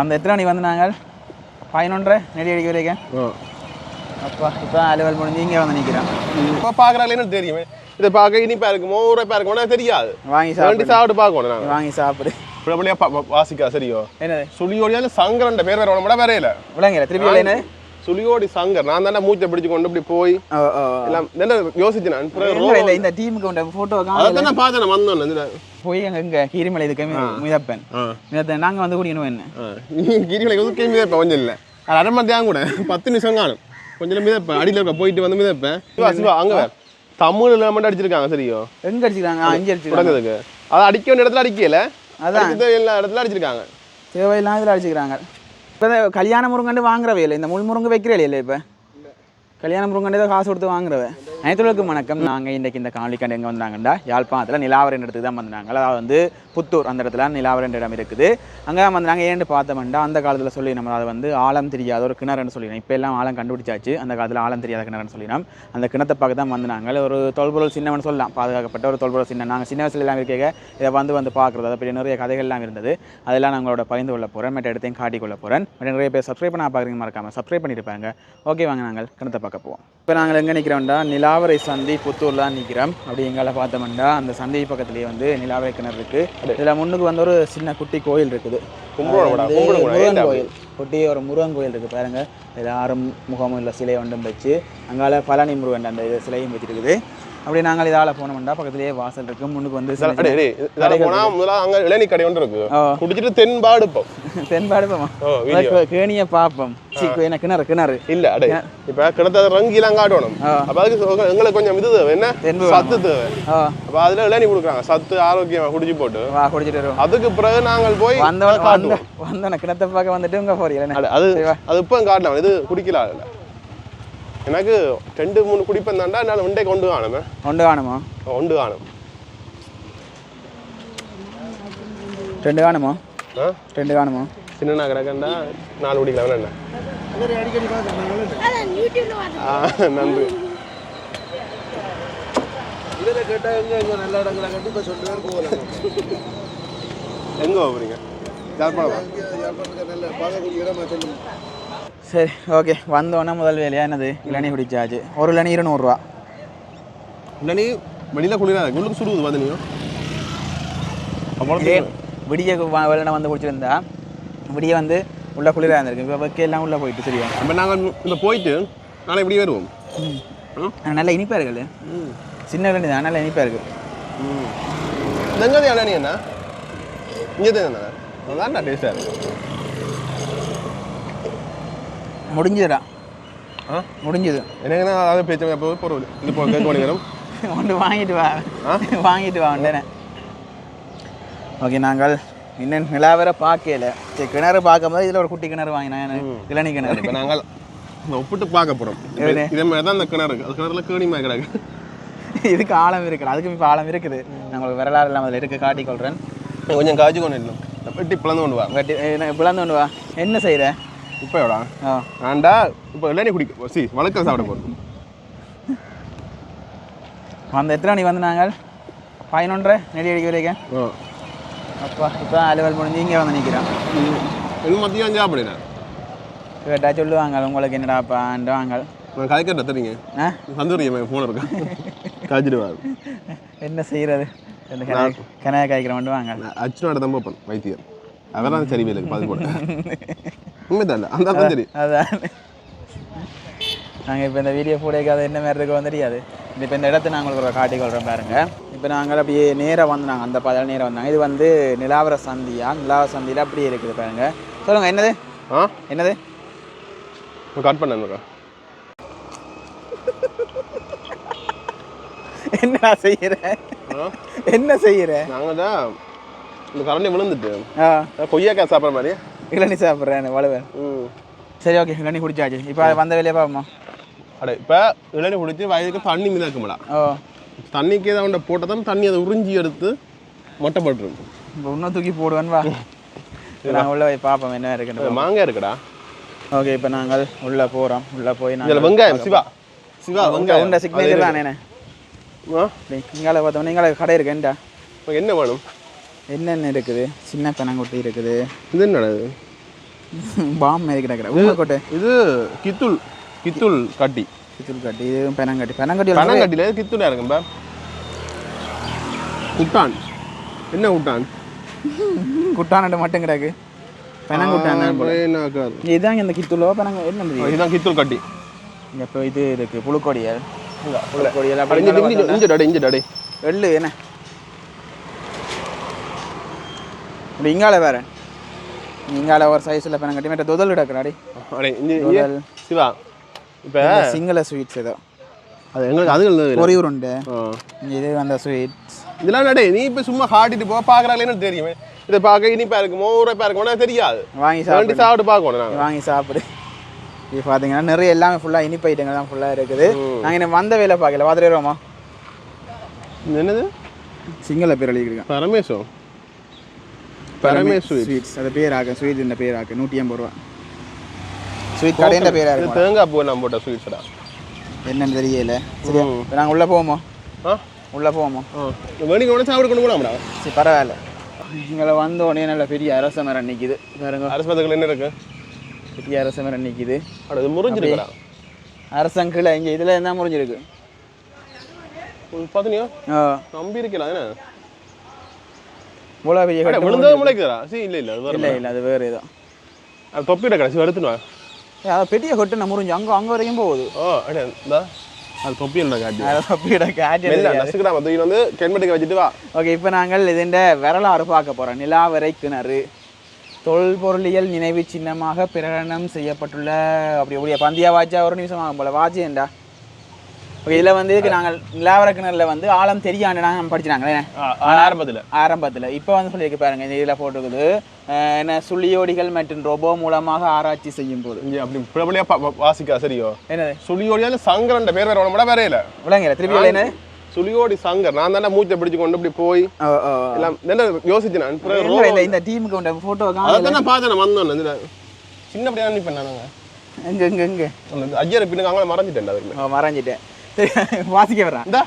அந்த எத்தனை மணி வந்து நாங்கள்? பதினொன்றரை நெடி அடிக்க வரைக்கும். அப்பா இப்போ அலுவல் முடிஞ்சு இங்கே வந்து நிற்கிறோம் இப்போ பார்க்குறாங்களேன்னு தெரியும். இதை பார்க்க இனிப்பா இருக்குமோ ஊரப்பா இருக்குமோ தெரியாது. வாங்கி வேண்டி சாப்பிடு. சாப்பிட்டு பார்க்கணும் நாங்கள் வாங்கி சாப்பிடு. இப்படியா வாசிக்கா சரியோ? என்னது? சுழியோடியால சங்கரன்ற பேர் வேற உடம்பட வரையில விளங்கல திருப்பி இல்லை என்னது? சுழியோடி சங்கர். நான் தானே மூச்சை பிடிச்சு கொண்டு இப்படி போய் எல்லாம் என்ன யோசிச்சு நான். பிறகு இல்ல, இல்ல, இந்த டீமுக்கு உண்ட ஃபோட்டோ அதான் நான் பார்த்தேன் வந்தோம் இதுல போய் அங்க இங்க கீரிமலை இதுக்கு மிதப்பேன். மிதப்பேன். நாங்க வந்து குடிக்கணும் என்ன? கிரிகளை வந்து மிதப்பேன் கொஞ்சம் இல்லை. அது அரை மணி கூட. பத்து நிமிஷம் காணும். கொஞ்சம் மிதப்பேன். அடியில் இருக்க போயிட்டு வந்து மிதப்பேன். சிவா அங்க தமிழ்ல மட்டும் அடிச்சிருக்காங்க சரியோ? எங்க அடிச்சுக்கிறாங்க ஆ, அஞ்சு தொடங்குறதுக்கு. அதை அடிக்க வேண்டிய இடத்துல அடிக்கல. அதான். எல்லா இடத்துல அடிச்சிருக்காங்க. தேவையில்லாம் இதில் அடிச்சுக்கிறாங்க இப்போ கல்யாண முருங்கண்டு வாங்குறவே இல்லை இந்த முள் முருங்கு வைக்கிறே இல்லை இப்போ? கல்யாணம் முருங்கண்டு தான் காசு கொடுத்து வாங்குறவ. அனைத்துலக்கும் வணக்கம். நாங்கள் இன்றைக்கி இந்த காணொலிக்காண்டு எங்கே வந்தாங்கடா யாழ்ப்பாணத்தில் நிலாவரன் இடத்துக்கு தான் வந்தாங்க. அதாவது வந்து புத்தூர் அந்த இடத்துல நிலாவரன் இடம் இருக்குது. அங்கே தான் வந்தாங்க. ஏன்னு பார்த்தோம்னா அந்த காலத்தில் சொல்லி நம்ம அதை வந்து ஆழம் தெரியாத ஒரு கிணறுன்னு சொல்லிடணும் இப்போ எல்லாம் ஆழம் கண்டுபிடிச்சாச்சு. அந்த காலத்தில் ஆழம் தெரியாத கிணறுன்னு சொல்லினோம். அந்த கிணத்தை பார்க்க தான் வந்தாங்க. ஒரு தொல்பொருள் சின்னவன் சொல்லலாம். பாதுகாக்கப்பட்ட ஒரு தொல்பொருள் சின்ன நாங்கள் சின்ன வயசுல எல்லாம் இருக்க இதை வந்து வந்து பார்க்குறது. அதை பற்றி நிறைய கதைகள்லாம் இருந்தது. அதெல்லாம் நான் உங்களோட பகிர்ந்து கொள்ள போகிறேன் மற்ற இடத்தையும் காட்டிக்கொள்ள போகிறேன் மற்ற நிறைய பேர் சப்ஸ்கிரைப் பண்ண பார்க்குறீங்க மறக்காமல் சப்ஸ்கிரைப் பண்ணியிருப்பாங்க ஓகே வாங்க நாங்கள் கிணத்தை பார்க்க போவோம். இப்போ நாங்கள் எங்கே நிற்கிறோம்டா நிலாவரை சந்தி புத்தூர்ல தான் நிற்கிறோம் அப்படி எங்களை பார்த்தோம்னா அந்த சந்தை பக்கத்துலேயே வந்து நிலாவரை கிணறு இருக்குது இதில் முன்னுக்கு வந்து ஒரு சின்ன குட்டி கோயில் இருக்குது. முருகன் கோயில். குட்டி ஒரு முருகன் கோயில் இருக்குது பாருங்க. இதில் ஆறும் முகமும் இல்லை சிலை ஒன்றும் வச்சு அங்கால பழனி முருகன் அந்த இது சிலையும் வச்சிருக்குது. அப்படி நாங்கள் இதால் போனோம்னா பக்கத்துலேயே வாசல் இருக்கு முன்னுக்கு வந்து போனா முதல்ல அங்க இளநீ கடை ஒன்று இருக்கு. குடிச்சிட்டு தென்பாடு இப்போ தென்பாடு போவோம் ஓ வீடியோ. கேணியை பார்ப்போம். சிக்கு என்ன கிணறு கிணறு. இல்ல அடே இப்ப கிணத்த ரங்கிலாம் காட்டணும். அப்ப அதுக்கு எங்களுக்கு கொஞ்சம் இது தேவை என்ன? சத்து தேவை. அப்ப அதுல இளநீ கொடுக்குறாங்க. சத்து ஆரோக்கியமா குடிச்சு போட்டு. வா குடிச்சிட்டு அதுக்கு பிறகு நாங்கள் போய் வந்தவன வந்த காட்டுவோம். வந்தவன கிணத்தை பார்க்க வந்துட்டு உங்க போறீங்க அது. அது இப்போ காட்டலாம். இது குடிக்கலாம் எனக்கு ரெண்டு மூணு குடிப்பேன் தாண்டா என்னால் ஒண்டே கொண்டு காணுமே ஒன்று காணுமா ஒண்டு காணும் ரெண்டு காணுமா ஆ ரெண்டு காணுமா சின்ன கிடக்கண்டா நாலு குடிக்கலாம் ஆ, நன்றி எங்க போறீங்க யாழ்ப்பாணமா சரி ஓகே வந்தோடனே முதல் வேலையா என்னது? இளநீ குடிச்சாச்சு ஒரு இளநீ இருநூறுவா இல்ல நீ வெளியில குளிராது உள்ளுக்கு சுடுவது ஏ விடிய வெள்ளனை வந்து குடிச்சிருந்தா விடிய வந்து உள்ள குளிராக இருந்திருக்கு. இப்போ வெக்கையெல்லாம் உள்ளே போயிட்டு சரியா? அப்ப நாங்கள் இந்த போயிட்டு நாளை இப்படி வருவோம். நல்ல இனிப்பாக இருக்குல்ல சின்ன இளநீ தான் நல்ல இனிப்பாக இருக்கு. எங்கே அண்ணா நீ என்ன? இங்கே தான் என்ன? அதான்டா டேஸ்டாக இருக்கு. முடிஞ்சுதுடா. ஆ? முடிஞ்சுது. எனக்கு அதாவது பேச்சு அப்போ பொருள் இது போ கேட்க வரும். ஒன்று வாங்கிட்டு வா. வாங்கிட்டு வா உடனே. ஓகே நாங்கள் இன்னும் நிலாவர பார்க்கல. சரி கிணறு பார்க்கும்போது இதில் ஒரு குட்டி கிணறு வாங்கினேன் இளநீ கிணறு. இப்போ நாங்கள் ஒப்பிட்டு பார்க்க போகிறோம்? இதே மாதிரி தான் இந்த கிணறு. அது கிணறுல கேணி மாதிரி கிடக்கு. இதுக்கு ஆழம் இருக்குது. அதுக்கும் இப்போ ஆழம் இருக்குது. நான் உங்களுக்கு வரலாறு இல்லாமல் அதில் இருக்க காட்டிக்கொள்கிறேன் கொஞ்சம் காய்ச்சி கொண்டு வெட்டி பிளந்து கொண்டு வா. பட் பிளந்து கொண்டு வா. என்ன செய்கிற ஆ. ஆண்டா இப்போ இளநீ குடிக்க சி வழக்கம் சாப்பிட போகிறோம் அந்த எத்தனை மணி வந்து நாங்கள் பதினொன்றரை நெடி அடிக்க வரைக்கும்? அப்பா இப்போ அலுவல் முடிஞ்சு இங்கே வந்து நிற்கிறோம் இது மதியம் சாப்பிடுங்க கேட்டால் சொல்லுவாங்க உங்களுக்கு என்னடாப்பான்ட்டு வாங்க நான் கதைக்கிட்ட தெரியுங்க. ஆ? சந்தூரிய ஃபோன் இருக்கா? காய்ச்சிட்டு வா என்ன செய்கிறது இந்த கன கனையா காய்க்கிறவன்ட்டு வாங்க அச்சுனோட தான் பார்ப்பேன் வைத்தியர் அவர் தான் சரி வேலைக்கு பாதி போட்டேன் உண்மைதான் அந்த தான் அதான் நாங்கள் இப்போ இந்த வீடியோ போடைக்காத என்ன மாதிரி இருக்கோ தெரியாது இப்போ இந்த இடத்த நாங்கள் உங்களுக்கு ஒரு காட்டிக்கொள்கிறோம் பாருங்க. இப்போ நாங்கள் அப்படியே நேராக வந்து நாங்கள் அந்த பாதையில் நேராக வந்தாங்க. இது வந்து நிலாவர சந்தியா? நிலாவர சந்தியில் அப்படியே இருக்குது பாருங்க. சொல்லுங்கள் என்னது? ஆ? என்னது? கட் பண்ணேன் என்ன செய்கிற என்ன செய்கிற நாங்கள் தான் இந்த கரண்டி விழுந்துட்டு. கொய்யாக்காய் சாப்பிட்ற மாதிரி. இளநீ சாப்பிட்றேன் வலுவேன் சரி ஓகே இளநீ குடிச்சாச்சு. இப்போ வந்த வேலையை பார்ப்போமா? அட இப்போ இளநீ குடிச்சு வயதுக்கு தண்ணி மிதக்கும்டா. ஓ. தண்ணிக்கு ஏதாவது போட்டால் தான் தண்ணி அதை உறிஞ்சி எடுத்து மொட்டை போட்டுரும். இப்போ இன்னும் தூக்கி போடுவேன் வா. நாங்கள் உள்ளே போய் பார்ப்போம் என்ன இருக்குன்னு மாங்காய் இருக்குடா. ஓகே இப்போ நாங்கள் உள்ளே போகிறோம் உள்ளே போய் நாங்கள் வெங்காயம் சிவா. சிவா வெங்காயம். உண்ட சிக்னேச்சர் தானே நீங்களே பார்த்தோம் நீங்களே கடை இருக்கு ஏன்டா உனக்கு என்ன வேணும்? என்னென்ன இருக்குது? சின்ன பெனங்குட்டி இருக்குது. இது என்னடா இது? பாம் மாதிரி கிடக்குற ஊமக்கோட்டை இது கித்துள் கித்துள் கட்டி. சித்தூர் கட்டி. இது பெனங்கட்டி. பெனங்கட்டி பனங்கட்டில கித்துளா இருக்கும்பா. குட்டான். என்ன குட்டான்? குட்டானட்டு மட்டும் கிடக்கு. பெனங்குட்டான்? இதுதான் இந்த கித்துலோ பெனங்க என்ன இதுதான் கித்துள் கட்டி. இப்போ இது இருக்கு. புழுக்கொடியல். புழுக்கொடியல் அப்படி இங்க டாடி இங்க டாடி வெள்ளு என்ன? இப்படி இங்கால வேற. இங்கால ஒரு சைஸில் பெனங்கட்டி மற்ற தொதல் கிடக்குறாடி சிவா இப்ப சிங்கள ஸ்வீட்ஸ் ஏதோ. அது எங்களுக்கு அது பொரி உருண்டை. இது அந்த ஸ்வீட்ஸ் இதெல்லாம் நடே நீ இப்ப சும்மா காட்டிட்டு போ பாக்குறாங்களேன்னு தெரியுமே. இதை பார்க்க இனிப்பா இருக்குமோ ஊரப்பா இருக்குமோ தெரியாது. வாங்கி வேண்டி சாப்பிடு. சாப்பிட்டு பார்க்கணும் நாங்க. வாங்கி சாப்பிடு. இது பார்த்தீங்கன்னா நிறைய எல்லாமே ஃபுல்லாக இனிப்பு ஐட்டங்கள் தான் ஃபுல்லாக இருக்குது. நாங்கள் இன்னும் வந்த வேலை பார்க்கல. பார்த்துருவோமா இது என்னது? சிங்கள பேர் எழுதிருக்கேன் பரமேசம் பரமேஸ்வரி ஸ்வீட்ஸ். அது பேர் ஆக்கு ஸ்வீட் இந்த பேர் ஆக்கு நூற்றி ஐம்பது ரூபா. ஸ்வீட் கடையின் பேராக இது இருக்கும் தேங்காய் பூ நான் போட்ட ஸ்வீட்ஸ்டா என்னன்னு தெரியல. சரியா? நாங்கள் உள்ளே போவோமோ? ஆ? உள்ளே போவோமோ? ஆ. வேணிக்கு உடனே சாப்பிட கொண்டு போனாம்டா சரி பரவாயில்ல. இங்கே வந்த உடனே நல்ல பெரிய அரச மரம் நிற்கிது பாருங்க. அரசு மரத்துக்குள்ள என்ன இருக்கு? பெரிய அரச மரம் நிற்கிது அட இது முறிஞ்சிருக்கா அரசங்கில் இங்கே இதில் என்ன முறிஞ்சிருக்கு? பாத்தனியோ ஆ. நம்பி இருக்கலாம் என்ன? இவ்வளோ பெரிய கட்டு விழுந்தது முளைக்குதா சரி இல்ல இல்ல இல்லை இல்லை அது வேறு ஏதோ. அது தொப்பிட கடைசி எடுத்துன்னு வா. ஏய், அது பெரிய கொட்டு நான் முறிஞ்சு அங்கே அங்கே வரைக்கும் போகுது. ஓ இந்தா. அது தொப்பி என்ன காட்டி? அதை தப்பிட காட்சி மெல்ல நசுக்கிடாம தூக்கி வந்து கெண்மெட்டுக்கு வச்சுட்டு வா. ஓகே இப்போ நாங்கள் இதுண்ட வரலாறு பார்க்க போகிறோம் நிலாவரை கிணறு. தொல்பொருளியல் நினைவு சின்னமாக பிரகடனம் செய்யப்பட்டுள்ள அப்படி அப்படியே பந்தியா வாச்சா ஒரு நிமிஷம் ஆகும் போல. வாச்சியண்டா ஓகே இதில் வந்து இதுக்கு நாங்கள் நிலாவரை கிணறுல வந்து ஆழம் தெரியாண்டு நாங்கள் படிச்சினாங்களே? ஆரம்பத்துல. ஆரம்பத்தில். இப்போ வந்து சொல்லியிருக்கு பாருங்க இந்த இதில் போட்டுருக்குது என்ன சுழியோடிகள் மற்றும் ரோபோ மூலமாக ஆராய்ச்சி செய்யும் போது அப்படி பிரபலியா பா- பா- வாசிக்கா சரியோ என்னது? சுழியோடியால சங்கரன் பேர் வேற உடம்பட வேற இல்ல. விளங்கல. திருப்பி என்னது? சுழியோடி சங்கர். நான் தானே மூச்சை பிடிச்சு கொண்டு இப்படி போய் எல்லாம் என்ன யோசிச்சு நான். பிறகு இல்லை இல்லை இந்த டீமுக்கு உண்ட ஃபோட்டோ அதான் பார்த்தேன் வந்தோம் சின்ன படியா நிப்பேன் நானுங்க எங்கே எங்கே எங்கே? ஐயர் பின்னுக்கு அவங்க மறைஞ்சிட்டேன் மறைஞ்சிட்டேன். வாசிக்க வர்றான். இந்தா.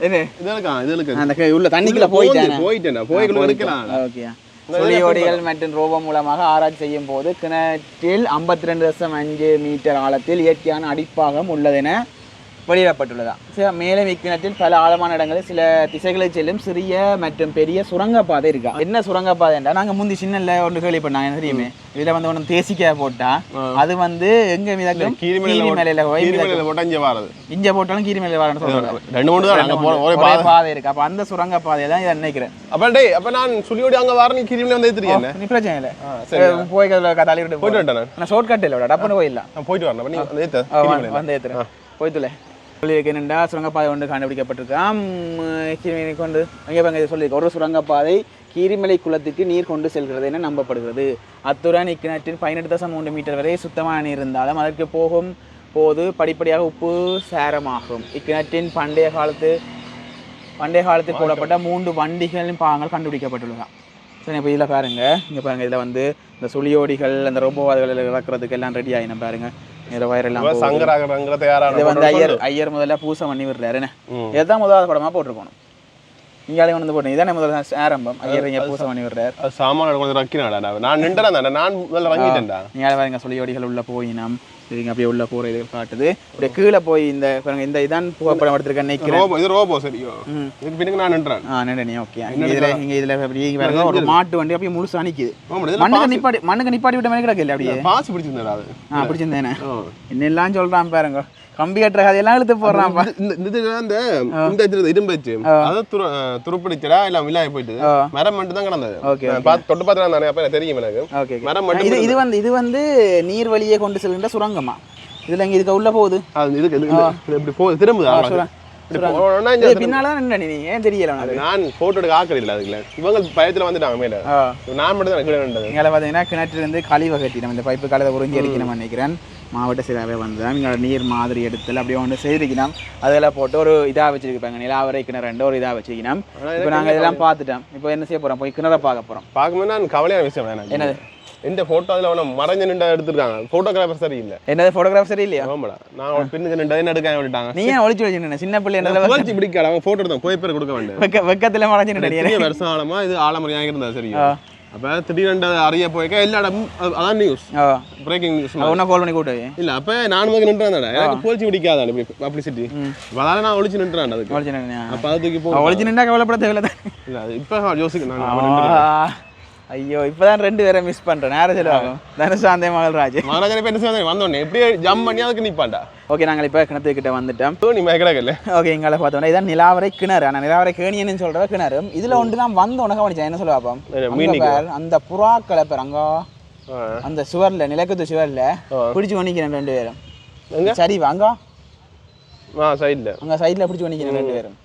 என்ன? இது இருக்கா இது இருக்கு அந்த உள்ள தண்ணிக்குள்ள போயிட்டேன். போயிட்டேன்டா. போய்க்குள்ள எடுக்கலாம் ஓகே. சுழியோடிகள் மற்றும் ரோபோ மூலமாக ஆராய்ச்சி செய்யும் போது கிணற்றில் ஐம்பத்தி ரெண்டு தசம் அஞ்சு மீட்டர் ஆழத்தில் இயற்கையான அடிப்பாகம் உள்ளதென வெளியிடப்பட்டுள்ளதா. சரி மேலும் இக்கிணற்றில் பல ஆழமான இடங்களில் சில திசைகளை செல்லும் சிறிய மற்றும் பெரிய சுரங்கப்பாதை இருக்கா? என்ன சுரங்கப்பாதைன்றா நாங்க முந்தி சின்னல ஒன்று கேள்விப்பட்டாங்க எனக்கு தெரியுமே? இதுல வந்து ஒன்று தேசிக்காய போட்டா அது வந்து எங்க மிதக்கும். கீரிமலையில இங்க வாரது. இஞ்ச போட்டாலும் கீரி மேலே வரணும் ஒரே பாதை. இருக்கு. அப்ப அந்த சுரங்க பாதையை தான் இதை நினைக்கிறேன். அப்ப டேய் அப்ப நான் சுழியோடி அங்க வார நீ கீரிமலை வந்து நீ பிரச்சனை இல்லை. சரி. போய் தள்ளி விட்டு போயிட்டு நான். ஷார்ட் கட் இல்லை டப்புன்னு போயிடலாம். போயிட்டு வரேன் வந்து ஏத்து ஆ, வந்து- வந்து சுரங்கப்பாதை ஒன்று கண்டுபிடிக்கப்பட்டிருக்காம் கொண்டு அங்கே பாங்க ஒரு சுரங்கப்பாதை கீரிமலை குளத்துக்கு நீர் கொண்டு செல்கிறது என நம்பப்படுகிறது. அத்துடன் இக்கிணற்றின் பதினெட்டு தசம் மூன்று மீட்டர் வரை சுத்தமான நீர் இருந்தாலும் அதற்கு போகும் போது படிப்படியாக உப்பு சேரமாகும். இக்கிணற்றின் பண்டைய காலத்து பண்டைய காலத்தில் போடப்பட்ட மூன்று வண்டிகளின் பாகங்கள் கண்டுபிடிக்கப்பட்டுள்ளன சரி இப்போ இதில் பாருங்கள் இங்கே பாருங்கள் இதில் வந்து இந்த சுழியோடிகள் அந்த ரோபோவாதிகள் இறக்குறதுக்கு எல்லாம் ரெடி ஆகின பாருங்கள் இதில் வயரெல்லாம். சங்கராகிறங்கிற தயாரான ஐயர் ஐயர் முதல்ல பூசை பண்ணி விடுறாரு என்ன இதுதான் முதலாவது படமா போட்டிருக்கணும் அதை கொண்டு வந்து போட்டீங்க இதானே முதல்ல ஆரம்பம் ஐயர் இங்கே பூசை பண்ணி விடுறாரு சாமான கொஞ்சம் ரக்கினாடா நான் நான் நின்றா தானே நான் முதல்ல வாங்கிட்டேன்டா நீங்க பாருங்க சுழியோடிகள் உள்ள போயினம் சரிங்க அப்படியே உள்ள போகிற இது காட்டுது அப்படியே கீழே போய் இந்த பாருங்க இந்த இதான் புகைப்படம் எடுத்திருக்கேன் நிற்கிறேன் ரோபோ இது ரோபோ சரியோ. இதுக்கு பின்னுக்கு நான் நின்றேன் ஆ நன்றி ஓகே இங்கே இதில் இங்கே இதில் அப்படியே இங்க பாருங்க ஒரு மாட்டு வண்டி அப்படியே முழுசா இதுல மண்ணுக்கு நிப்பாட்டி மண்ணுக்கு நிப்பாட்டி விட்ட மாதிரி கிடக்கு இல்லை அப்படியே பாசி பிடிச்சிருந்தா அது ஆ பிடிச்சிருந்தேனே. என்னெல்லாம் சொல்றான் பாருங்க கம்பி கட்டுற கதையெல்லாம் இழுத்து போடுறான் இது- இந்த இந்த இதுல இந்த இது இரும்பு வச்சு அது துருப்பிடிச்சடா இல்ல வில்லாய் போயிட்டு. மரம் மட்டும் தான் கிடந்தது தொட்டு பார்த்து அப்ப எனக்கு தெரியும் எனக்கு. மரம் மட்டும் இது இது வந்து இது வந்து நீர் வழியே கொண்டு செல்கின்ற சுரங்கமா இதுல இங்க இதுக்கு உள்ள போகுது? அது இதுக்கு இது- இது இப்படி போகுது திரும்புது? நான் போட்டோ எடுக்க ஆக்கல இல்ல அதுக்குள்ள. இவங்க பயத்துல வந்துட்டாங்க மேல. நான் மட்டும் தான் கீழே நின்றது இங்கே பார்த்தீங்கன்னா கிணற்றிலிருந்து கழிவை கட்டினோம் இந்த பைப்பு கலதை உறிஞ்சி அடிக்கணும் நினைக்கிறேன். மாவட்ட சிலாவே வந்து இங்கே நீர் மாதிரி எடுத்துல அப்படியே ஒன்று செய்திருக்கணும். அதெல்லாம் போட்டு ஒரு இதாக வச்சிருப்பாங்க. நிலாவரை கிணறு ரெண்டு ஒரு இதாக வச்சிருக்கணும். இப்போ நாங்கள் இதெல்லாம் பார்த்துட்டோம். இப்போ என்ன செய்ய போறோம்? போய் கிணறை பார்க்க போறோம். பார்க்கும்போது நான் கவலையான விஷயம் என்னது? இந்த போட்டோ அதுல அவன மறைஞ்சு நின்றா எடுத்திருக்காங்க. போட்டோகிராஃபர் சரியில்லை. என்னது ஃபோட்டோகிராஃப் சரி இல்லையா ஆமாடா. நான் பின்னுக்கு நின்று எடுக்க விட்டாங்க நீ ஏன் ஒளிச்சு வச்சுருந்த சின்ன பிள்ளை என்ன புகழ்ச்சி பிடிக்காத அவங்க போட்டோ எடுத்தான் போய் பேர் கொடுக்க வெக்க வெக்கத்தில் மறைஞ்சு நின்று வருஷம் ஆழமா இது ஆழமறையாக இருந்தா சரியா? அப்ப அதை அறிய போய்க்க எல்லா இடமும் அது- அதான் நியூஸ் பிரேக்கிங் நியூஸ் ஒன்றா கால் பண்ணி கூட்டு இல்ல அப்ப நான் முதல்ல நின்றான் எனக்கு போலிச்சு பிடிக்காதான் பப்ளிசிட்டி அதால நான் ஒளிச்சு நின்றான் அதுக்கு ஒழிச்சு அப்ப அது தூக்கி போ ஒழிச்சு நின்றா கவலைப்பட தேவையில்லை இல்ல இப்ப யோசிக்க நான். ஐயோ இப்பதான் ரெண்டு பேரை மிஸ் பண்றேன். நேரம் செலவாகும். தனுஷாந்தே மகள்ராஜ் மகாராஜா இப்ப என்ன செய்வாங்க வந்தோடனே. எப்படியே ஜம்ப் பண்ணி அதுக்கு நிப்பான்டா ஓகே நாங்கள் இப்போ கிணத்துக்கிட்ட வந்துட்டோம். நீ மேக்கடாக்கல ஓகே எங்களை பார்த்தோன்னா இதான் நிலாவரை கிணறு. ஆனால் நிலாவரை கேணியன்னு சொல்கிற கிணறு? இதுல ஒன்று தான் வந்த உனக்கு கவனிச்சேன். என்ன சொல்லுவா பாப்போம்? என்ன, அங்க மீனிக்கா? பார், அந்த புறாக்களை பேர் அங்க. அந்த சுவர்ல நிலக்கத்து சுவர்ல. பிடிச்சு கொண்டிக்கிறேன் ரெண்டு பேரும். சரி அங்க. ஆ சைடுல அங்க சைடுல பிடிச்சு கொண்டிக்கிறேன் ரெண்டு பேரும்.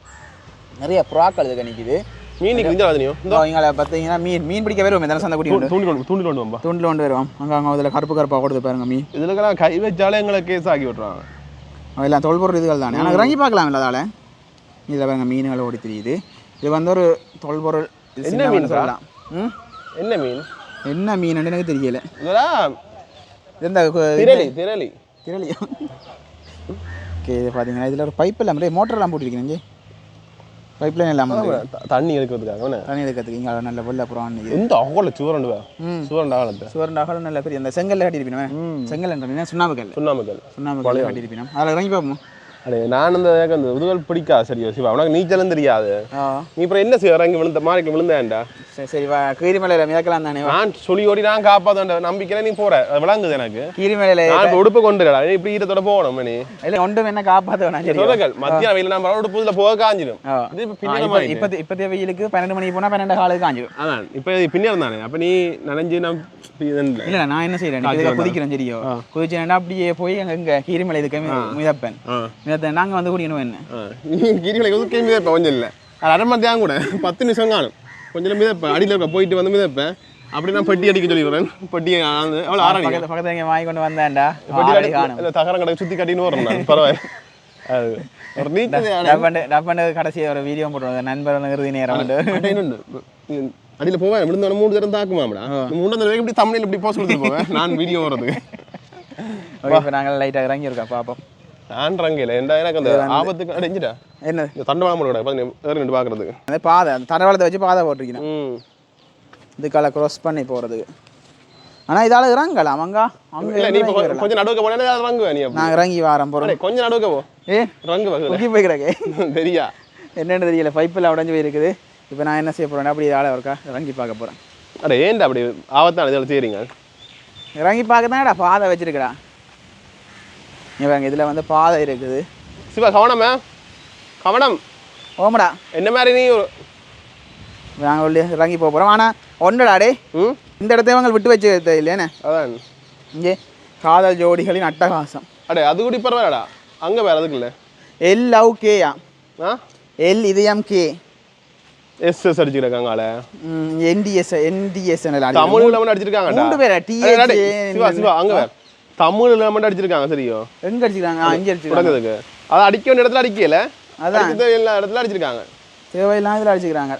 நிறைய புறாக்கள் இதுக்கு நிக்குது. மீனுக்கு இந்த இதோ இங்களை பார்த்தீங்கன்னா மீன் மீன் பிடிக்க வருவோம் இந்த சந்தை குடி உண்டு? தூண்டி கொண்டு தூண்டி கொண்டு வம்பா தூண்டில் கொண்டு வருவோம். அங்க அங்க அதில் கருப்பு கருப்பா கொடுத்து பாருங்க மீன். இதுல கை வச்சாலே எங்களை கேஸ் ஆக்கி விட்டுறாங்க. அவ எல்லாம் தொல்பொருள் இதுகள் தானே. எனக்கு இறங்கி பார்க்கலாம் இல்லை அதால? இதில் பாருங்க மீன்கள் ஓடி தெரியுது. இது வந்து ஒரு தொல்பொருள் என்ன மீன்டா? சொல்லலாம். ம்? என்ன மீன்? என்ன மீன் எனக்கு தெரியல. இந்த திரளி திரளி. திரளியா? ஓகே இது பார்த்தீங்கன்னா இதில் ஒரு பைப் எல்லாம் மோட்டர்லாம் போட்டிருக்கீங்க பைப் லைன் த- தண்ணி எடுக்கிறதுக்காக? தண்ணி எடுக்கிறதுக்கு இங்கே நல்ல வெள்ள புறம் எந்த அகல சுவரண்டு சுவரண்டு அகலத்தை சுவரண்ட அகலம் நல்ல பெரிய அந்த செங்கல்ல கட்டியிருப்பினோம். செங்கல் சுண்ணாம்பு கல் சுண்ணாம்புக்கல். சுண்ணாம்பு கல் கட்டியிருப்பினோம். அதில் இறங்கி பார்ப்போம்? அடே நான் அந்த எனக்கு அந்த உதுகள் பிடிக்காது சரியா சிவா உனக்கு நீச்சலும் தெரியாது. நீ அப்புறம் என்ன செய்ய இறங்கி விழுந்த மாதிரி விழுந்தேன்டா. சரி வா. கீரிமலையில் மிதக்கலாம் தானே. நான் சொல்லி ஓடி நான் காப்பாத்த நம்பிக்கையில நீ போற. விளங்குது எனக்கு. கீரிமலையில் நான் உடுப்பு கொண்டு இருக்கடா நீ இப்படி ஈரத்தோட போகணும் நீ இல்லை ஒன்றும் என்ன சரி சொல்லுங்கள் மத்தியான வெயில நம்ம உடுப்பு இதுல போக காஞ்சிடும். இது பின்னாடி இப்ப இப்ப இப்பத்திய வெயிலுக்கு பன்னெண்டு மணிக்கு போனா பன்னெண்டு காலுக்கு காஞ்சிடும். அதான். இப்ப பின்னர் தானே. அப்ப நீ நனைஞ்சு நான் இல்ல நான் என்ன செய்யறேன். குதிக்கிறேன் சரியோ குதிச்சேன்னா அப்படியே போய் அங்க கீரிமலை இதுக்கு மிதப்பேன். ஆ. மிதப்பேன் நாங்க வந்து குடிக்கணும் என்ன. கிரிகளை கேள்வி மிதப்பேன் கொஞ்சம் இல்லை. அது அரை மணி கூட. பத்து நிமிஷம் காணும். கொஞ்சம் மிதப்பேன் அடியில் இருக்க போயிட்டு வந்து மிதப்பேன் அப்படி நான் பெட்டி அடிக்க சொல்லிடுறேன். பெட்டி அவ்வளோ பக்கத்து பக்கத்துல இங்க வாங்கி கொண்டு வந்தேன்டா பெட்டி அடி தகரம் கடை சுற்றி கட்டின்னு வரும் நான். பரவாயில்ல. அது ஒரு வீடியோ போட்டுருவாங்க நண்பர் இறுதி நேரம் அடியில் போவேன் விழுந்தவன மூணு தரம் தாக்குமாம்டா. மூணு தடவை இப்படி தமிழில் இப்படி போஸ்ட் கொடுத்துட்டு போவேன் நான் வீடியோ வர்றதுக்கு ஓகே இப்போ நாங்கள் லைட்டாக இறங்கி இருக்கோம் நான் ரங்கையில் ஏன்டா எனக்கு அந்த ஆபத்துக்கு அடைஞ்சிட்டா? என்ன இந்த தண்டவாளம் போட பார்த்து ரெண்டு பார்க்கறதுக்கு அந்த பாதை அந்த வச்சு பாதை போட்டிருக்கணும். ம். இதுக்கால க்ராஸ் பண்ணி போறதுக்கு. ஆனா இதால இறங்கலாம் அங்க அங்க இல்லை நீ இறங்கி. கொஞ்சம் நடுவுக்கு போனேன்னா அது ரங்குவேன் நீ நான் இறங்கி வாரம் போறேன். அடே, கொஞ்சம் நடுவுக்கு போ. ஏ? முக்கி போய்க்கிறக்கே தெரியா? என்னன்னு தெரியல பைப்பில் உடஞ்சி போயிருக்குது. இப்போ நான் என்ன செய்ய போறேன் அப்படி ஆளை இருக்கா? இறங்கி பார்க்க போறேன். அட ஏன்டா அப்படி? ஆபத்தான இதில் செய்கிறீங்க இறங்கி பார்க்க தான்டா பாதை வச்சிருக்கடா. இவங்க இதில் வந்து பாதை இருக்குது சிவா கவனமே கவனம் ஓமடா என்ன மாதிரி நீ நாங்கள் உள்ளே இறங்கி போக போகிறோம் ஆனால் ஒன்றுடா டே இந்த இடத்த இவங்க விட்டு வச்சு இல்லையானே அதான் இங்கே காதல் ஜோடிகளின் அட்டகாசம் அடே அது கூட பரவாயில்லடா அங்கே வேற அதுக்கு இல்லை எல் லவ் கேயா ஆ எல் இதயம் கே எஸ் எஸ் அடிச்சுக்கிட்டாங்க ஆளை என்டிஎஸ் என்டிஎஸ் தமிழ்ல மட்டும் அடிச்சிருக்காங்கடா மூன்று பேரா சிவா அங்க வேற தமிழ்ல மட்டும் அடிச்சிருக்காங்க சரியோ? எங்க அடிச்சுக்கிறாங்க ஆ, இங்கே அடிச்சுக்கிறாங்க தொடங்குறதுக்கு அதை அடிக்க வேண்டிய இடத்துல அடிக்கல. அதான். எல்லா இடத்துல அடிச்சிருக்காங்க. தேவையில்லாம் இதில் அடிச்சுக்கிறாங்க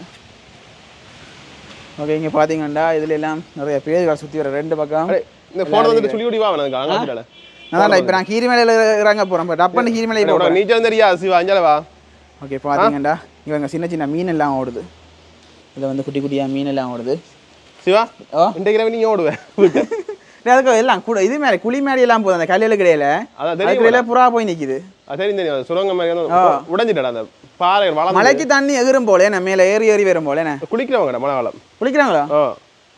ஓகே இங்கே பார்த்தீங்கன்னா இதுல எல்லாம் நிறைய பேர்கள் சுற்றி வர ரெண்டு பக்கம். இந்த போன வந்துட்டு சொல்லி ஓடி வா எனக்கு அங்கே அதான் இப்போ நான் கீரிமலையில் இறங்க போகிறேன் இப்போ டப்பன்னு கீரிமலை போகிறேன் உனக்கு நீச்சல் தெரியா சிவா? அஞ்சால வா ஓகே பார்த்தீங்கண்டா இவங்க சின்ன சின்ன மீன் எல்லாம் ஓடுது. இதில் வந்து குட்டி குட்டியாக மீன் எல்லாம் ஓடுது. சிவா இன்றைக்கு நீ ஓடுவேன் அதுக்கு எல்லாம் கூட இது மேலே குழி மேலே எல்லாம் போகுது அந்த கல்லில் கிடையில அதுக்கு புறா போய் நிக்குது. அது தெரியும் சுரங்க மாதிரி வந்து உடைஞ்சிட்டடா அந்த பாறை மலைக்கு தண்ணி எகிரும் போல என்ன? மேலே ஏறி ஏறி வரும் போல என்ன? குளிக்கிறவங்கடா மழை காலம் குளிக்கிறாங்களா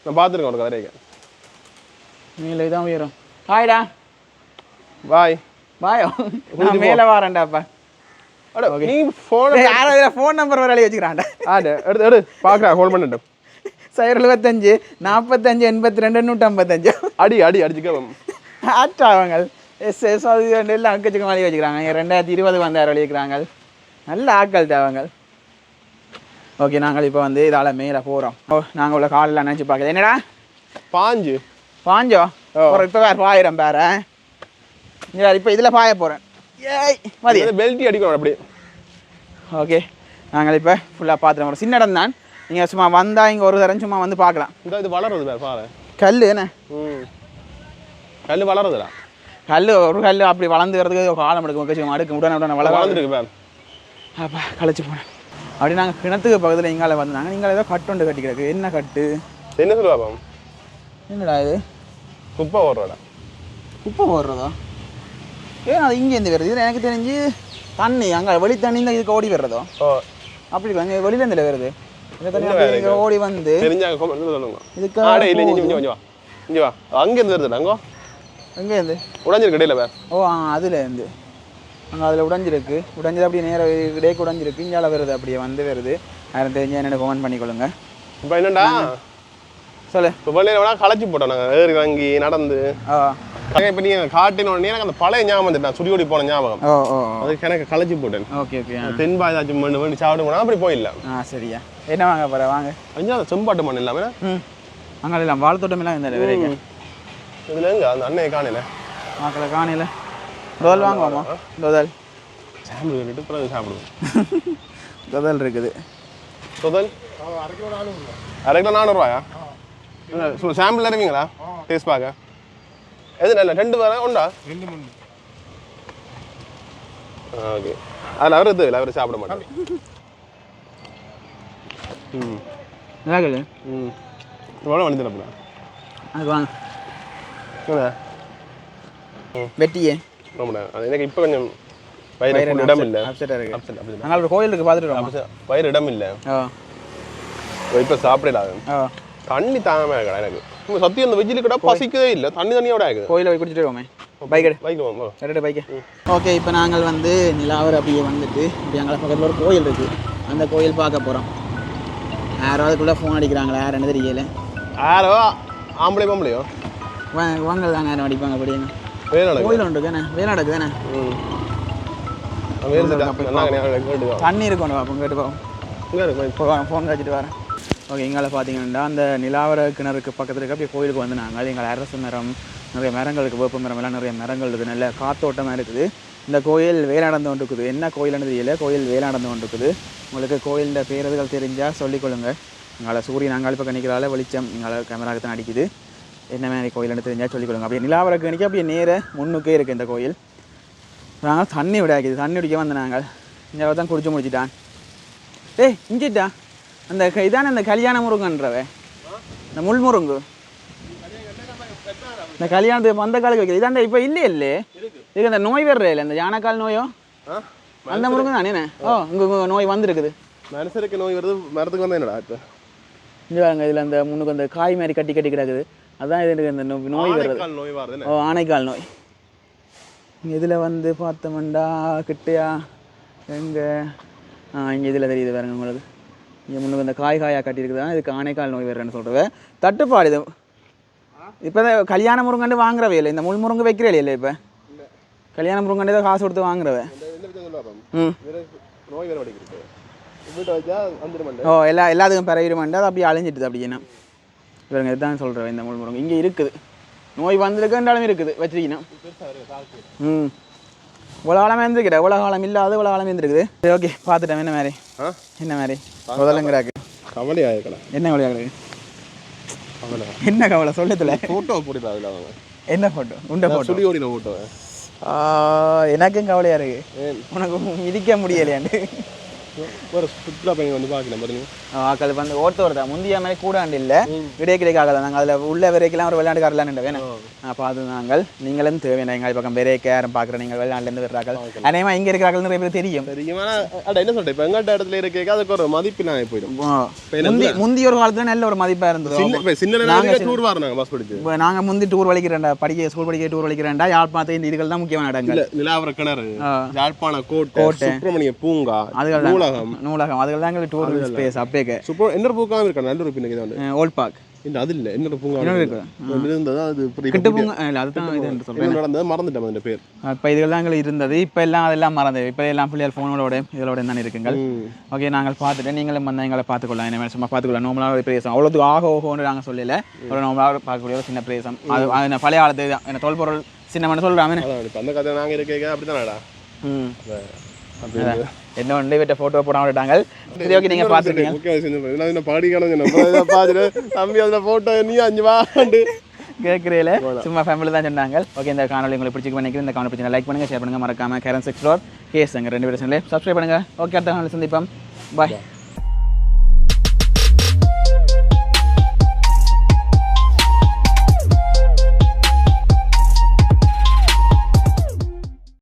நான் பார்த்துருக்கேன் உனக்கு கதைக்கு மேலே இதான் உயரும். ஹாய்டா. பாய். பாயோ. நான் மேலே வாரேன்டாப்பா அட நீ ஃபோன் யாரோ இதில் ஃபோன் நம்பர் வர எழுதி வச்சுக்கிறான்டா. ஆடு எடுத்து எடு பார்க்குறேன் ஹோல்ட் பண்ணிட்டு. சைவர் எழுபத்தஞ்சு நாற்பத்தஞ்சு எண்பத்தி ரெண்டு நூற்றம்பத்தஞ்சு அடி அடி அடிச்சுக்க ஆட்டாவங்க எஸ் எஸ் அது ரெண்டு எல்லாம் அக்கச்சுக்கு மாதிரி வச்சுக்கிறாங்க ரெண்டாயிரத்தி இருபது வந்தார் வழிக்கிறாங்க நல்ல ஆட்கள் தேவங்க ஓகே நாங்கள் இப்போ வந்து இதால் மேலே போகிறோம் ஓ நாங்கள் உள்ள காலில் நினச்சி பார்க்குது என்னடா பாஞ்சு பாஞ்சோ ஒரு இப்போ வேறு பாயிரம் பேர இப்போ இதில் பாய போகிறேன் ஏய் மதி பெல்ட்டி அடிக்கணும் அப்படி ஓகே நாங்கள் இப்போ ஃபுல்லாக பார்த்துட்டு வரோம் சின்ன இடம் தான் நீங்கள் சும்மா வந்தால் இங்கே ஒரு தரம் சும்மா வந்து பார்க்கலாம். இந்த இது வளருது வேறு பாரு. கல் என்ன? கல் வளருதுடா. கல் ஒரு கல் அப்படி வளர்ந்து வரதுக்கு காலம் எடுக்கும். கட்சி அடுக்கு உடனே உடனே வளர வளர்ந்துருக்கு பேர். அப்பா கழிச்சு போனேன். அப்படி நாங்கள் கிணத்துக்கு பக்கத்தில் எங்கால வந்தாங்க. நீங்கள் ஏதோ கட்டு ஒன்று கட்டி கிடக்கு என்ன கட்டு? என்ன சொல்லுவா என்னடா இது? குப்பை ஓடுறடா. குப்பை போடுறதா ஏன் அது இங்கேருந்து வருது? இது எனக்கு தெரிஞ்சு தண்ணி அங்கே வெளி தண்ணி தான் இதுக்கு ஓடி வர்றதோ ஓ அப்படி அங்கே வெளியிலேருந்து வருது. ஓடி வந்து தெரிஞ்சாங்க சொல்லுங்க. இதுக்காக ஆடே இல்லை போகுது. இங்கே வா. இங்கே வா. அங்கே இருந்து வருதுடா அங்கோ எங்கேருந்து? உடஞ்சிருக்கு இடையில வேற ஓ ஆ அதுலேருந்து. அங்கே அதில் உடைஞ்சிருக்கு. உடைஞ்சது அப்படியே நேராக இடையே உடைஞ்சிருக்கு. இங்கால வருது அப்படியே வந்து வருது. யாரும் தெரிஞ்சு என்னென்ன கமெண்ட் பண்ணிக்கொள்ளுங்க. இப்போ என்னடா? சொல்லு. இப்போ வெளியில வேணா களைச்சி போட்டோம் நாங்கள் ஏறி வாங்கி நடந்து. ஆ. இப்போ நீங்கள் காட்டின உடனே எனக்கு அந்த பழைய ஞாபகம் வந்துட்டு சுடியோடி போன ஞாபகம். அதுக்கு எனக்கு களைச்சி போட்டேன். ஓகே ஓகே தென்பா ஏதாச்சும் மண்ணு வேண்டி சாப்பிட போனா அப்படி போயிடலாம் ஆ சரியா. என்ன வாங்க போகிற வாங்க. அஞ்சா அந்த செம்பாட்டு மண் இல்லாமல் ம். அங்கே இல்லை வாழைத்தோட்டம் எல்லாம் இந்த வரைக்கும் இதுல எங்க? அந்த அண்ணையை காணல மக்களை காணையில். முதல் வாங்குவோமா? முதல் சாம்பிள் கட்டிட்டு பிறகு சாப்பிடுவோம். முதல் இருக்குது. சுதல் அரை கிலோ நானூறுவாயா சும்மா சாம்பிள் தருவீங்களா? டேஸ்ட் பார்க்க. எது நல்ல ரெண்டு வர உண்டா ரெண்டு மூணு ஓகே அதில் அவர் இது அவர் சாப்பிட மாட்டாங்க ம் இதாகல ம் எவ்வளோ வண்டி தரப்புல அது வாங்க வெட்டியே ரொம்ப அது எனக்கு இப்போ கொஞ்சம் வயிறு இடம் இல்லை அப்செட்டாக இருக்கு அப்செட் அப்படி நாங்கள் ஒரு கோயில் இருக்கு பார்த்துட்டு வயிறு இடம் இல்லை இப்போ சாப்பிடல ஓ தண்ணி தாங்காம இருக்கடா எனக்கு சத்தியம் அந்த வெஜ்ஜில் கூட பசிக்கவே இல்லை தண்ணி தண்ணியோட ஆகுது கோயிலை போய் குடிச்சிட்டு வருவோமே பைக் எடு பைக்கில் வாங்க ரெண்டு பைக்கு ஓகே இப்போ நாங்கள் வந்து நிலாவர் அப்படியே வந்துட்டு இப்படி எங்களை பக்கத்தில் ஒரு கோயில் இருக்குது அந்த கோயில் பார்க்க போகிறோம் யாராவதுக்குள்ளே ஃபோன் அடிக்கிறாங்களா யார் என்ன தெரியல யாரோ ஆம்பளை பொம்பளையோ வாங்க வாங்க தாங்க யாரும் அடிப்பாங்க அப்படின்னு கோயில் ஒன்று தானே வேலை நடக்குது தானே நல்லா கேட்டுக்கோ தண்ணி இருக்கணும் அப்போ கேட்டு போவோம் இங்கே இருக்கு இப்போ ஃபோன் வச்சுட்டு வரேன் ஓகே எங்களை பார்த்தீங்கன்னா அந்த நிலாவர கிணறுக்கு பக்கத்தில் இருக்க அப்படியே கோயிலுக்கு வந்து நாங்கள் எங்கள் அரசு மரம் நிறைய மரங்களுக்கு வேப்ப மரம் எல்லாம் நிறைய மரங்கள் இருக்குது. நல்ல காத்தோட்டமாக இருக்குது. இந்த கோயில் வேலாடந்து கொண்டு இருக்குது என்ன கோயில்னு தெரியல. கோயில் வேலாடந்து கொண்டு இருக்குது உங்களுக்கு கோயிலில் பேரதுகள் தெரிஞ்சால் சொல்லிக்கொள்ளுங்க எங்களை சூரியன் நாங்கள் இப்போ கணிக்கிறால வெளிச்சம் எங்களை கேமராவுக்கு தான் அடிக்குது. என்ன மாதிரி கோயில்னு தெரிஞ்சால் சொல்லிக்கொள்ளுங்க அப்படியே நிலாவர கணிக்க அப்படியே நேர முன்னுக்கே இருக்குது இந்த கோயில். நாங்கள் தண்ணி விடாக்குது தண்ணி குடிக்க வந்து நாங்கள் இங்கே தான் குடிச்சு முடிச்சிட்டான். ஏய் இங்கிட்டான் அந்த இதானே அந்த கல்யாண முருங்கன்றவ இந்த முள் முருங்கு. இந்த கல்யாணத்துக்கு அந்த காலுக்கு வைக்கிறது. இதாண்ட இப்போ இல்லையே இல்லையே இதுக்கு அந்த நோய் வர்ற இல்லை இந்த யானைக்கால் நோயோ? அந்த முருங்கன் தானே ஓ இங்கே நோய் வந்திருக்குது. மனுஷருக்கு நோய் வருது மரத்துக்கு வந்தா என்னடா இப்போ இங்கே பாருங்க இதில் அந்த முன்னுக்கு அந்த காய் மாதிரி கட்டி கட்டி கிடக்குது. அதான் இது எனக்கு அந்த நோ- நோய் ஆனைக்கால் நோய் வருது ஓ ஆனைக்கால் நோய். இதில் வந்து பார்த்தோம்டா கிட்டையா? எங்கே? ஆ இங்கே இதில் தெரியுது பாருங்க உங்களுக்கு. இங்கே முன்னுக்கு இந்த காய் காயாக கட்டியிருக்குதான் இதுக்கு ஆனைக்கால் நோய் வேறுன்னு சொல்கிறவ தட்டுப்பாடு இது. இப்போ தான் கல்யாண முருங்கண்டு வாங்குறவே இல்லை இந்த முள் முருங்கு வைக்கிறே இல்லை இப்போ? கல்யாண முருங்கண்டு தான் காசு கொடுத்து வாங்குறவ. ம். ஓ எல்லா எல்லாத்துக்கும் பரவிடுமாண்டா அது அப்படியே அழிஞ்சிட்டுது அப்படின்னா இவருங்க இதுதான் சொல்கிறேன் இந்த முள் முருங்கை. இங்கே இருக்குது. நோய் வந்திருக்குன்றாலும் இருக்குது வச்சிருக்கீங்கன்னா ம். இவ்வளோ காலம் இருந்துக்கிட்ட இவ்வளோ காலம் இல்லாத இவ்வளோ காலம் இருந்துருக்குது சரி ஓகே பார்த்துட்டேன் என்ன மாதிரி? என்ன மாதிரி? முதலங்கிறாக்கு. கவலையாக இருக்கலாம் என்ன கவலையாக கவலை. என்ன கவலை? சொல்லத்துல ஃபோட்டோ போட்டுடா என்ன ஃபோட்டோ உண்ட ஃபோட்டோ சுடி ஓடின ஃபோட்டோ எனக்கும் கவலையாக இருக்கு. உனக்கு மிதிக்க முடியலையாண்டு. ஒரு சுற்றுலா பயணிகள் வந்து பார்க்கலாம் பாருங்க ஆக்கள் வந்து ஓட்டு வருதா முந்தைய மாதிரி கூடாண்டு இல்லை. விடிய கிடைக்காக நாங்கள் அதில் உள்ள வரைக்கெல்லாம் ஒரு விளையாட்டு காரலான்னு வேணும். பார்த்து நாங்கள் நீங்களும் தேவையான எங்கள் பக்கம் பெரிய யாரும் பார்க்குற நீங்கள் வெளிநாட்டிலேருந்து வர்றார்கள் அதேமா இங்கே இருக்கிறார்கள் நிறைய பேர் தெரியும். தெரியுமா. அட என்ன சொல்றேன் இப்போ எங்கள்கிட்ட இடத்துல இருக்க அதுக்கு ஒரு மதிப்பு நான் போயிடும். முந்தி முந்தி ஒரு காலத்துல நல்ல ஒரு மதிப்பா இருந்தது. சின்ன நேரத்துக்கு டூர் வரணும் பஸ் பிடிச்சு. இப்போ நாங்க முந்தி டூர் வலிக்கிறேன்டா படிக்க ஸ்கூல் படிக்க டூர் வலிக்கிறேன்டா யாழ்ப்பாணத்தை இந்த இதுகள் தான் முக்கியமான இடங்கள். நிலாவர கிணறு. யாழ்ப்பாண கோட்டை சுப்பிரமணிய பூங்கா அதுகள் தான் நூலகம். நூலகம் அதுகள் தான் எங்களுக்கு டூர் ஸ்பேஸ் அப்பேக்கு சுப்ர இன்னொரு பூங்கா இருக்கா? நல்ல ஒரு பின்னுக்கு வந்து. Old park. இல்ல அது இல்ல. இன்னொரு பூங்கா இருக்கு. இருந்தது அது கிட்டு பூங்கா? இல்லை அதுதான் இது என்று சொல்றேன். என்ன நடந்தது? மறந்துட்டேன் அந்த பேர். இப்போ இதுகள் தான் இருந்தது. இப்போ எல்லாம் அதெல்லாம் மறந்து. இப்போ எல்லாம் பிள்ளைகள் ஃபோனோட இதோட தான் இருக்குங்கள். ஓகே நாங்கள் பார்த்துட்டு நீங்களும் வந்து எங்களை பார்த்துக்கொள்ளலாம். இனிமேல் சும்மா பார்த்துக்கலாம் நார்மலாக ஒரு பிரேசம். அவ்வளோத்துக்கு ஆக ஓகோன்னு நாங்கள் சொல்லல. ஒரு நார்மலாக பார்க்கக்கூடிய ஒரு சின்ன பிரேசம். அது அது என்ன பழைய காலத்து தான் என்ன தொல்பொருள் சின்னமனு சொல்கிறாமே அதான் இப்ப அந்த கதை நாங்க இருக்க அப்படித்தானடா ம். என்ன ஒன்று விட்ட ஃபோட்டோ போடாம விட்டாங்க சரி ஓகே நீங்கள் பார்த்துருக்கீங்க. முக்கிய விஷயம் சொல்றேன். நான் இன்னும் பாடி காணும் பார்த்துட்டு தம்பி அந்த போட்டோ நீ அஞ்சு வாண்டு கேட்குறீல சும்மா ஃபேமிலி தான் சொன்னாங்க. ஓகே இந்த காணொலி உங்களுக்கு பிடிச்சிக்க நினைக்கிறேன். இந்த காணொலி பிடிச்சி லைக் பண்ணுங்க ஷேர் பண்ணுங்க. மறக்காம கேரன் சிக்ஸ் ரோட் கேஸ் ரெண்டு பேரும் சப்ஸ்கிரைப் பண்ணுங்க. ஓகே அடுத்த காணொலி சந்திப்போம். பாய்